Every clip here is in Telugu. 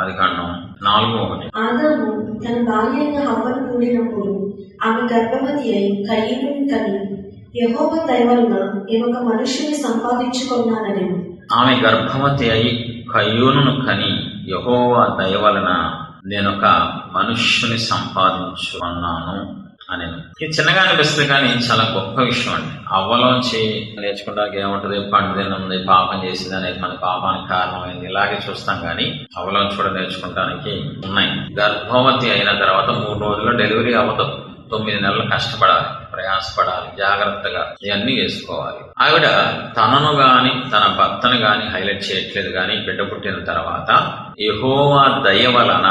ఆది కాండం నాలుగు ఒకటి. ఆదాము తన భార్య అయిన హవ్వను కూడినప్పుడు ఆమె గర్భవతి అయి కయ్యను కని యహోవ దయవలన ఈమె ఒక మనుష్యుని సంపాదించుకున్నానని ఆమె గర్భవతి అయి కయ్యూను కని యహోవా దయ వలన నేనొక మనుష్యుని సంపాదించుకున్నాను. అని. ఇది చిన్నగా అనిపిస్తుంది కానీ చాలా గొప్ప విషయం అండి. అవ్వలోంచి నేర్చుకుంటానికి ఏముంటది? పండుదిన ఉంది పాపం చేసింది అనేది మన పాపానికి కారణమైంది. ఇలాగే చూస్తాం కానీ అవ్వలోంచి కూడా నేర్చుకుంటానికి ఉన్నాయి. గర్భవతి అయిన తర్వాత మూడు రోజుల్లో డెలివరీ అవ్వదు. తొమ్మిది నెలలు కష్టపడాలి ప్రయాసపడాలి జాగ్రత్తగా ఇవన్నీ చేసుకోవాలి ఆవిడ తనను గాని తన భర్తను గాని హైలైట్ చేయట్లేదు గాని బిడ్డ పుట్టిన తర్వాత యహోవా దయ వలన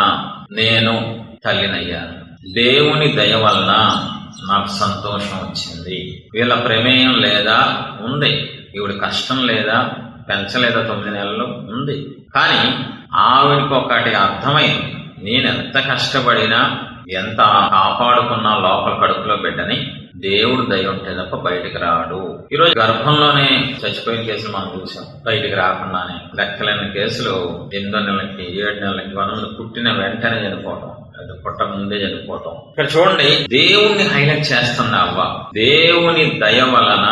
నేను తల్లినయ్యాను. దేవుని దయ వలన నాకు సంతోషం వచ్చింది. వీళ్ళ ప్రమేయం లేదా? ఉంది. ఈవిడ కష్టం లేదా? పెంచలేదా తొమ్మిది నెలలు? ఉంది. కానీ ఆవిడకి ఒకటి అర్థమైంది. నేను ఎంత కష్టపడినా ఎంత కాపాడుకున్నా లోపల కడుపులో బిడ్డని దేవుడు దయ ఉంటే తప్ప బయటికి రాడు. ఈరోజు గర్భంలోనే చచ్చిపోయిన కేసులు మనం చూసాం. బయటికి రాకుండానే లెక్కలేని కేసులు ఎనిమిది నెలలకి ఏడు నెలలకి కొంతమంది పుట్టిన వెంటనే చనిపోవడం అది పుట్టక ముందే చనిపోతాం. ఇక్కడ చూడండి దేవుణ్ణి హైలైట్ చేస్తుంది అవ్వ. దేవుని దయ వలన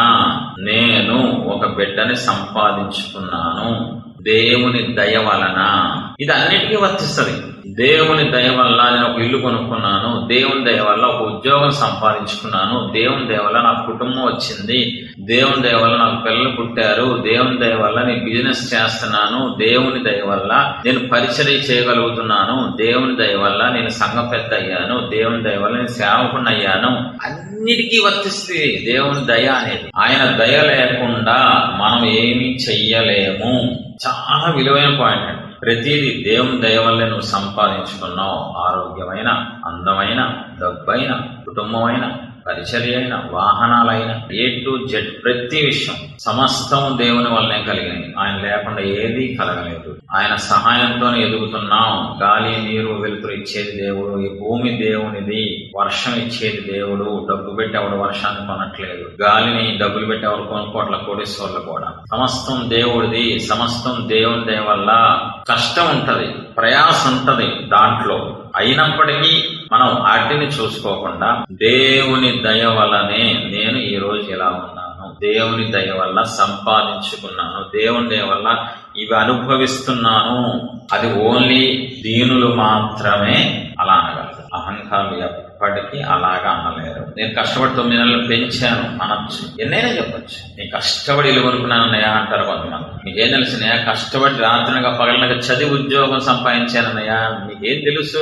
నేను ఒక బిడ్డని సంపాదించుకున్నాను. దేవుని దయ వలన. ఇది అన్నిటికీ వర్తిస్తుంది. దేవుని దయ వల్ల నేను ఒక ఇల్లు కొనుక్కున్నాను. దేవుని దయ వల్ల ఒక ఉద్యోగం సంపాదించుకున్నాను. దేవుని దయ వల్ల నా కుటుంబం వచ్చింది. దేవుని దయ వల్ల నాకు పిల్లలు పుట్టారు. దేవుని దయ వల్ల నేను బిజినెస్ చేస్తున్నాను. దేవుని దయ వల్ల నేను పరిచయం చేయగలుగుతున్నాను. దేవుని దయ వల్ల నేను సంఘ పెద్ద అయ్యాను దేవుని దయ వల్ల నేను సేవకుని అయ్యాను అన్నిటికీ వర్తిస్తుంది దేవుని దయ అనేది. ఆయన దయ లేకుండా మనం ఏమీ చెయ్యలేము. చాలా విలువైన పాయింట్ అండి. ప్రతిదీ దేవుని దయ వల్లే నువ్వు సంపాదించుకున్నావు. ఆరోగ్యమైన అందమైన డబ్బైన కుటుంబమైన పరిచర్యైన వాహనాలైన ఏ టు జెడ్ ప్రతి విషయం సమస్తం దేవుని వల్లనే కలిగినవి ఆయన లేకుండా ఏదీ కలగలేదు. ఆయన సహాయంతో ఎదుగుతున్నాం. గాలి నీరు వెలుతురు ఇచ్చేది దేవుడు. ఈ భూమి దేవునిది. వర్షం ఇచ్చేది దేవుడు. డబ్బు పెట్టి ఎవడు వర్షాన్ని కొనట్లేదు. గాలిని డబ్బులు పెట్టి ఎవరు కొనుక్కోట్ల కోటేశ్వర్లు కూడా. సమస్తం దేవుడిది. సమస్తం దేవుని వల్ల కష్టం ఉంటది. ప్రయాస ఉంటది దాంట్లో. అయినప్పటికీ మనం వాటిని చూసుకోకుండా దేవుని దయ వల్లనే నేను ఈ రోజు ఇలా ఉన్నాను. దేవుని దయ వల్ల సంపాదించుకున్నాను. దేవుని దయ వల్ల ఇవి అనుభవిస్తున్నాను. అది ఓన్లీ దీనులు మాత్రమే అలా అనగలరు. అహంకారులు ఎప్పటికీ అలాగా అనలేరు. నేను కష్టపడి తొమ్మిది నెలలు పెంచాను అనొచ్చు. ఎన్నైనా చెప్పొచ్చు. నేను కష్టపడి ఇల్లు కొనుక్కున్నానన్నయ్య అంటారు కొంతమంది. మీకేం తెలిసినయా కష్టపడి రాత్రినగా పగలనగా చదివి ఉద్యోగం సంపాదించానన్నయ్య మీకేం తెలుసు?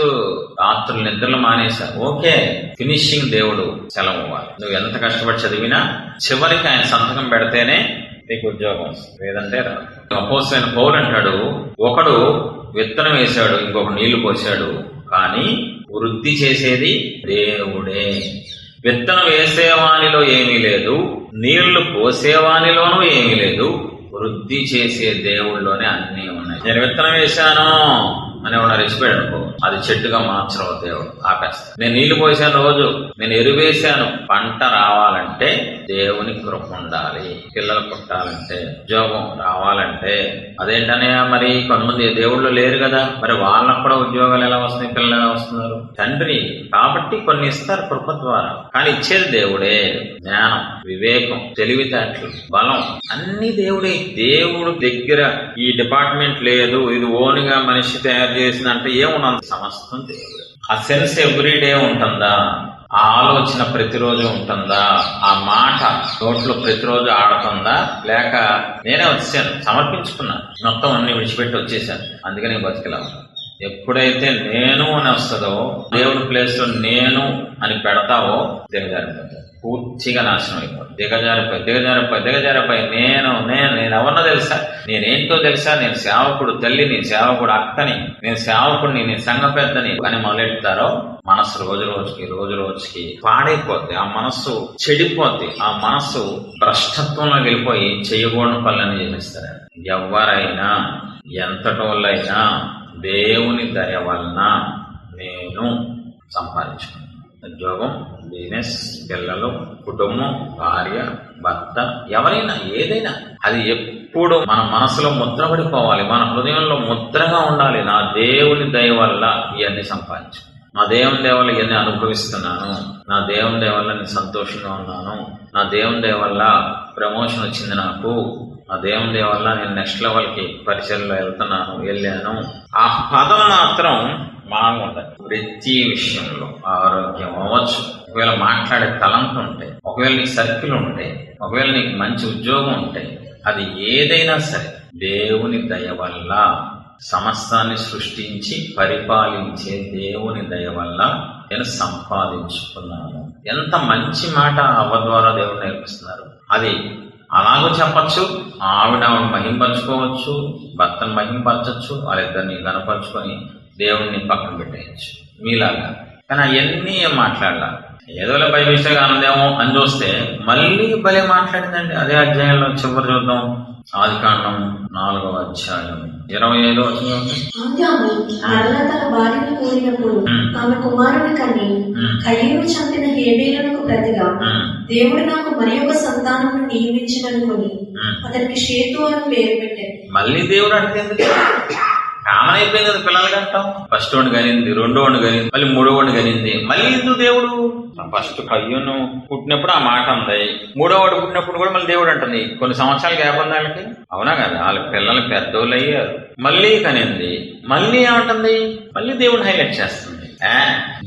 రాత్రులు నిద్రలు మానేశాను ఓకే ఫినిషింగ్ దేవుడు సెలవు నువ్వు ఎంత కష్టపడి చదివినా చివరికి ఆయన సంతకం పెడితేనే నీకు ఉద్యోగం వస్తుంది. లేదంటే అపోసైన పౌలు అంటాడు ఒకడు విత్తనం వేశాడు ఇంకొక నీళ్ళు పోసాడు కానీ వృద్ధి చేసేది దేవుడే. విత్తనం వేసేవానిలో ఏమీ లేదు నీళ్ళు పోసేవానిలోనూ ఏమీ లేదు వృద్ధి చేసే దేవుళ్ళలోనే అన్నీ ఉన్నాయి. నేను విత్తనం వేశాను. అని ఉన్న రెచ్చిపోయాడు అనుకో. అది చెట్టుగా మార్చడం దేవుడు ఆపేస్తాడు నేను నీళ్ళు పోసాను రోజు. నేను ఎరువేశాను పంట రావాలంటే దేవుని కృప ఉండాలి. పిల్లలు పుట్టాలంటే ఉద్యోగం రావాలంటే. అదేంటనే మరి కొంతమంది దేవుళ్ళు లేరు కదా. మరి వాళ్ళకు కూడా ఉద్యోగాలు ఎలా వస్తున్నాయి? పిల్లలు ఎలా వస్తున్నారు? తండ్రి కాబట్టి కొన్ని ఇస్తారు కృప ద్వారా. కానీ ఇచ్చేది దేవుడే. జ్ఞానం వివేకం తెలివితేటలు బలం అన్ని దేవుడే. దేవుడు దగ్గర ఈ డిపార్ట్మెంట్ లేదు. ఇది ఓన్గా మనిషి తయారు చేసిందంటే ఏమున్నది సమస్తం దేవుడు ఆ సెన్స్ ఎవ్రీడే ఉంటుందా? ఆ ఆలోచన ప్రతిరోజు ఉంటుందా? ఆ మాట నోట్లో ప్రతిరోజు ఆడుతుందా? లేక నేనే వచ్చాను సమర్పించుకున్నా మొత్తం అన్ని విడిచిపెట్టి వచ్చేసాను అందుకని బతికిలా ఎప్పుడైతే నేను అని వస్తుందో దేవుడి ప్లేస్లో నేను అని పెడతావో దిగజారిపోతుంది పూర్తిగా నాశనం అయిపోతుంది దిగజారిపోయి దిగజారిపోయి దిగజారిపోయి. నేను నేను నేను ఎవరినో తెలుసా? నేనేంటో తెలుసా? నేను సేవకుడు తల్లిని సేవకుడు అక్కని నేను సేవకుడిని నేను సంఘ పెద్దని అని మొదలెడతారో మనసు రోజు రోజుకి రోజు రోజుకి పాడైపోద్ది. ఆ మనస్సు చెడిపోద్ది. ఆ మనస్సు భ్రష్టత్వంలో వెళ్ళిపోయి చేయకూడని పనులని చేసేస్తారు. ఎవరైనా ఎంతటోళ్ళైనా దేవుని దయ వలన నేను సంపాదించుకున్నాను ఉద్యోగం బిజినెస్ పిల్లలు కుటుంబం భార్య భర్త ఎవరైనా ఏదైనా. అది ఎప్పుడు మన మనసులో ముద్రపడిపోవాలి మన హృదయంలో ముద్రగా ఉండాలి. నా దేవుని దయ వల్ల ఇవన్నీ సంపాదించు. నా దేవుని దయ వల్ల ఇవన్నీ అనుభవిస్తున్నాను. నా దేవుని దయ వల్ల నేను సంతోషంగా ఉన్నాను. నా దేవుని దయ వల్ల ప్రమోషన్ వచ్చింది నాకు. నా దేవుని దయ వల్ల నేను నెక్స్ట్ లెవెల్కి పరిచయంలో వెళ్తున్నాను వెళ్ళాను. ఆ పదం మాత్రం బాగుండదు ప్రతి విషయంలో ఆరోగ్యం అవ్వచ్చు. ఒకవేళ మాట్లాడే తలంపు ఉంటే ఒకవేళ నీకు సర్కిల్ ఉంటే ఒకవేళ నీకు మంచి ఉద్యోగం ఉంటే అది ఏదైనా సరే దేవుని దయ వల్ల సమస్తాన్ని సృష్టించి పరిపాలించే దేవుని దయ వల్ల నేను సంపాదించుకున్నాను. ఎంత మంచి మాట అవ్వ ద్వారా దేవుడు నేర్పిస్తున్నారు. అది అలాగూ చెప్పచ్చు ఆవిడ ఆవిడ మహింపరచుకోవచ్చు భర్తను మహింపరచచ్చు వాళ్ళిద్దరిని కనపరుచుకొని దేవుణ్ణి పక్కన పెట్టేయచ్చు. మీలాగా. కానీ అవన్నీ ఏం ఏదోలే బైబిల్ ఆనందేమో అని చూస్తే మళ్ళీ భలే మాట్లాడిందండి. అదే అధ్యాయంలో చివరి చూద్దాం. ఆది కాండం నాలుగవ అధ్యాయం. ఇరవై ఐదో ఆమె కుమారుని కని చంపిన ప్రతిగా దేవుడు నాకు మరి ఒక సంతానము నియమించిననుకొని అతనికి షేతు అని పేరు పెట్టాడు. మళ్ళీ దేవుడు అంటే కామన్ అయిపోయింది కదా పిల్లలకి అంటాం ఫస్ట్ వాడిని కనింది రెండో వాడిని కనింది మళ్ళీ మూడో వాడిని కనింది. మళ్ళీ ఎందుకు దేవుడు? ఫస్ట్ కయ్యను పుట్టినప్పుడు ఆ మాట ఉంది మూడో వాడు పుట్టినప్పుడు కూడా మళ్ళీ దేవుడు అంటుంది. కొన్ని సంవత్సరాలు గ్యాప్ ఉంది వాళ్ళకి? అవునా కదా వాళ్ళ పిల్లలు పెద్దోళ్ళు అయ్యారు. మళ్ళీ కనింది. మళ్ళీ ఏమంటుంది? మళ్ళీ దేవుడు హైలైట్ చేస్తుంది.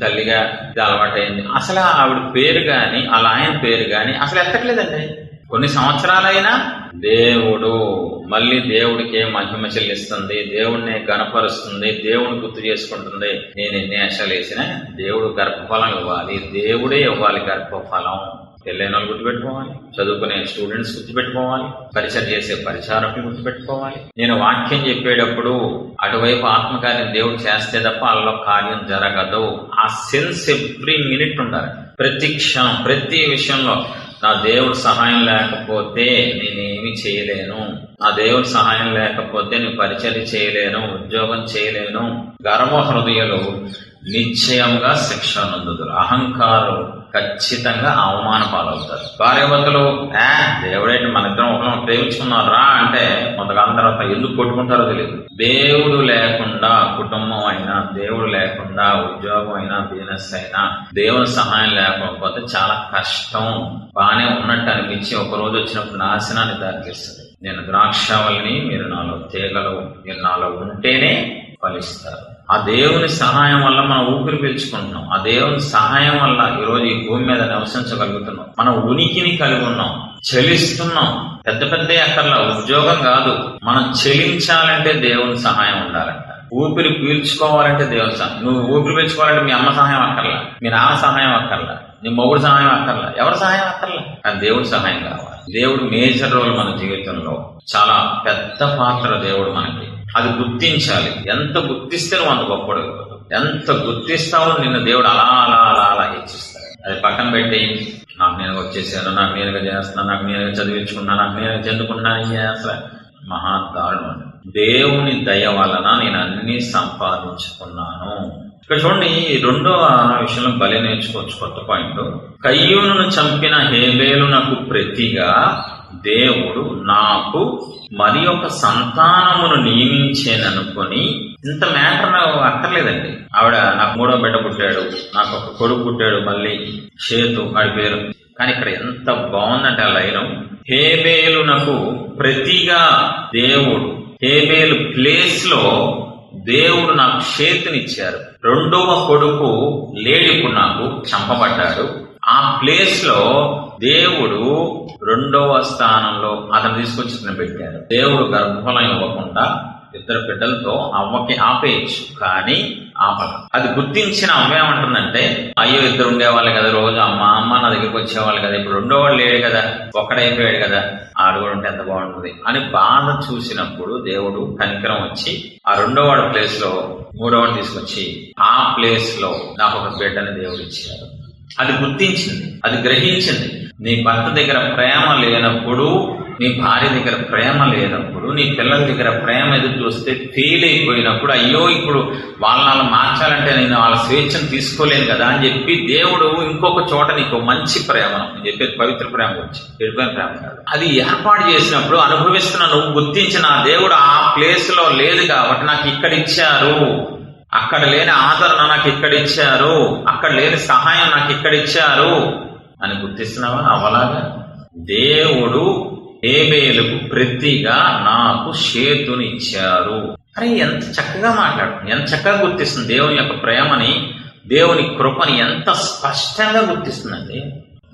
తల్లిగా ఇది అలవాటైంది. అసలు ఆవిడ పేరు కానీ అలా ఆయన పేరు కానీ అసలు ఎత్తట్లేదండి. కొన్ని సంవత్సరాలైనా దేవుడు మళ్ళీ దేవుడికే మహిమ చెల్లిస్తుంది దేవుడిని గణపరుస్తుంది దేవుడిని గుర్తు చేసుకుంటుంది. నేను ఎన్ని ఆశలు వేసినా దేవుడు గర్భఫలం ఇవ్వాలి. దేవుడే ఇవ్వాలి గర్భఫలం. పెళ్ళైన వాళ్ళు గుర్తుపెట్టుకోవాలి. చదువుకునే స్టూడెంట్స్ గుర్తుపెట్టుకోవాలి. పరిచయం చేసే పరిచారకులు గుర్తుపెట్టుకోవాలి. నేను వాక్యం చెప్పేటప్పుడు అటువైపు ఆత్మకార్యం దేవుడు చేస్తే తప్ప వాళ్ళలో కార్యం జరగదు. ఆ సెన్స్ ఎవ్రీ మినిట్ ఉండాలి. ప్రతి క్షణం ప్రతి విషయంలో నా దేవుడు సహాయం లేకపోతే నేనేమి చేయలేను. నా దేవుడు సహాయం లేకపోతే నేను పరిచయం చేయలేను ఉద్యోగం చేయలేను. గర్వ హృదయలు నిశ్చయంగా శిక్ష నందుదురు. అహంకారం ఖచ్చితంగా అవమాన పాలవుతారు. భార్యభర్తలు ఏ దేవుడేంటి మన ఇద్దరం ఒకరిని ప్రేమించుకున్నారు రా అంటే కొంతకాలం తర్వాత ఎందుకు కొట్టుకుంటారో తెలియదు దేవుడు లేకుండా కుటుంబం అయినా దేవుడు లేకుండా ఉద్యోగం అయినా బిజినెస్ అయినా దేవుని సహాయం లేకపోతే చాలా కష్టం. బాగానే ఉన్నట్టు అనిపించి ఒక రోజు వచ్చినప్పుడు నాశనాన్ని దారితీస్తుంది. నేను ద్రాక్షవల్ని మీరు నాలో తీగలు మీరు నాలో ఉంటేనే ఫలిస్తారు. ఆ దేవుని సహాయం వల్ల మనం ఊపిరి పీల్చుకుంటున్నాం. ఆ దేవుని సహాయం వల్ల ఈరోజు ఈ భూమి మీద నివసించగలుగుతున్నాం మన ఉనికిని కలిగి ఉన్నాం. చెలిస్తున్నాం. పెద్ద పెద్ద అక్కర్లా ఉద్యోగం కాదు. మనం చెలించాలంటే దేవుని సహాయం ఉండాలంట. ఊపిరి పీల్చుకోవాలంటే దేవుని సహాయం నువ్వు ఊపిరి పీల్చుకోవాలంటే మీ అమ్మ సహాయం అక్కర్లా. మీ నాన్న సహాయం అక్కర్లా. నీ మొగుడు సహాయం అక్కర్లా. ఎవరి సహాయం అక్కర్లా? కానీ దేవుడి సహాయం కావాలి. దేవుడు మేజర్ రోల్ మన జీవితంలో. చాలా పెద్ద పాత్ర దేవుడు మనకి. అది గుర్తించాలి. ఎంత గుర్తిస్తే నువ్వు అంత గొప్పడు ఎంత గుర్తిస్తావో నిన్ను దేవుడు అలా అలా అలా అలా హెచ్చిస్తాడు. అది పక్కన పెట్టి నాకు నేను వచ్చేసాను నాకు నేనుగా చేస్తున్నాను నాకు నేనుగా చదివించుకున్నాను నాకు నేను చెందుకున్నాను అసలు? మహా దారుణం దేవుని దయ వలన నేను అన్ని సంపాదించుకున్నాను. ఇక్కడ చూడండి ఈ రెండో విషయంలో బలి నేర్చుకోవచ్చు కొత్త పాయింట్. కయ్యూను చంపిన హేబేలునకు ప్రతిగా దేవుడు నాకు మరి ఒక సంతానమును నియమించేననుకొని ఇంత మ్యాటర్ నాకు అక్కర్లేదండి ఆవిడ నాకు మూడో బిడ్డ పుట్టాడు నాకు ఒక కొడుకు పుట్టాడు మళ్ళీ చేతు వాడి పేరు. కానీ ఇక్కడ ఎంత బాగుందంటే ఆ లైన్. హేబేలునకు ప్రతిగా దేవుడు హేబేలు ప్లేస్లో దేవుడు నాకు చేతినిచ్చారు. రెండవ కొడుకు లేడు ఇప్పుడు నాకు చంపబడ్డాడు. ఆ ప్లేస్లో దేవుడు రెండవ స్థానంలో అతను తీసుకొచ్చి పెట్టారు. దేవుడు గర్భఫలం ఇవ్వకుండా ఇద్దరు బిడ్డలతో అవ్వకి ఆపేయచ్చు కానీ ఆపదు. అది గుర్తించిన అమ్మ ఏమంటుందంటే అయ్యో ఇద్దరు ఉండేవాళ్ళు కదా రోజు అమ్మ అమ్మ నా దగ్గరికి వచ్చేవాళ్ళు కదా ఇప్పుడు రెండో వాళ్ళు లేడు కదా ఒక్కడైపోయాడు కదా ఆడు కూడా ఉంటే ఎంత బాగుంటుంది అని బాధ చూసినప్పుడు దేవుడు కనికరం వచ్చి ఆ రెండో వాడి ప్లేస్లో మూడో తీసుకొచ్చి ఆ ప్లేస్లో నాకు ఒక బిడ్డని దేవుడు ఇచ్చారు. అది గుర్తించింది అది గ్రహించింది. నీ భర్త దగ్గర ప్రేమ లేనప్పుడు నీ భార్య దగ్గర ప్రేమ లేనప్పుడు నీ పిల్లల దగ్గర ప్రేమ ఎదురు చూస్తే ఫెయిల్ అయిపోయినప్పుడు అయ్యో ఇప్పుడు వాళ్ళని మార్చాలంటే నేను వాళ్ళ స్వేచ్ఛను తీసుకోలేను కదా అని చెప్పి దేవుడు ఇంకొక చోట నీకు మంచి ప్రేమ అని చెప్పేది పవిత్ర ప్రేమ వచ్చి చెడిపోయిన ప్రేమ కాదు. అది ఏర్పాటు చేసినప్పుడు అనుభవిస్తున్న నువ్వు గుర్తించిన దేవుడు ఆ ప్లేస్లో లేదు కాబట్టి నాకు ఇక్కడ ఇచ్చారు. అక్కడ లేని ఆదరణ నాకు ఇక్కడ ఇచ్చారు అక్కడ లేని సహాయం నాకు ఇక్కడ ఇచ్చారు అని గుర్తిస్తున్నావా? అవలాగా. దేవుడు ఏబేలకు ప్రతిగా నాకు చేతుని ఇచ్చారు అరే ఎంత చక్కగా మాట్లాడు ఎంత చక్కగా గుర్తిస్తుంది దేవుని యొక్క ప్రేమని. దేవుని కృపని ఎంత స్పష్టంగా గుర్తిస్తుందండి.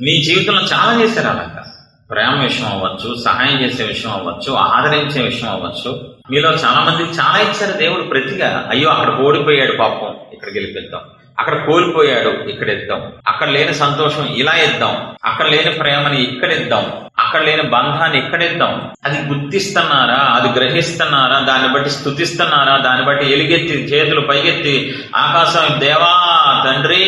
నీ జీవితంలో చాలా చేశారు అలాగా. ప్రేమ విషయం అవ్వచ్చు సహాయం చేసే విషయం అవ్వచ్చు ఆదరించే విషయం అవ్వచ్చు. మీలో చాలా మంది చాలా ఇచ్చారు దేవుడు ప్రతిగా. అయ్యో అక్కడ ఓడిపోయాడు పాపం ఇక్కడ గెలిపిద్దాం అక్కడ కోల్పోయాడు ఇక్కడ ఇద్దాం. అక్కడ లేని సంతోషం ఇలా ఇద్దాం. అక్కడ లేని ప్రేమని ఇక్కడ ఇద్దాం. అక్కడ లేని బంధాన్ని ఇక్కడ ఇద్దాం. అది గుర్తిస్తున్నారా? అది గ్రహిస్తున్నారా? దాన్ని బట్టి స్థుతిస్తున్నారా దాన్ని బట్టి ఎలుగెత్తి చేతులు పైకెత్తి ఆకాశం దేవా తండ్రి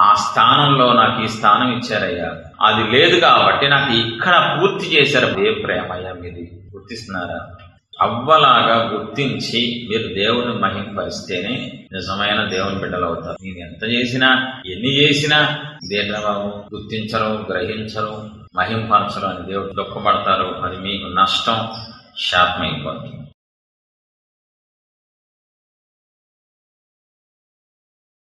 ఆ స్థానంలో నాకు ఈ స్థానం ఇచ్చారయ్యా. అది లేదు కాబట్టి నాకు ఇక్కడ పూర్తి చేశారు. ఏ ప్రేమయ్యా మీది? గుర్తిస్తున్నారా? అవ్వలాగా గుర్తించి మీరు దేవుని మహింపరిస్తేనే నిజమైన దేవుని బిడ్డలు అవుతారు నేను ఎంత చేసినా ఎన్ని చేసినా దేంట్లో గుర్తించరు గ్రహించరు మహింపరచరు అని దేవుడు దుఃఖపడతారు. అది మీకు నష్టం శాపమైపోతుంది.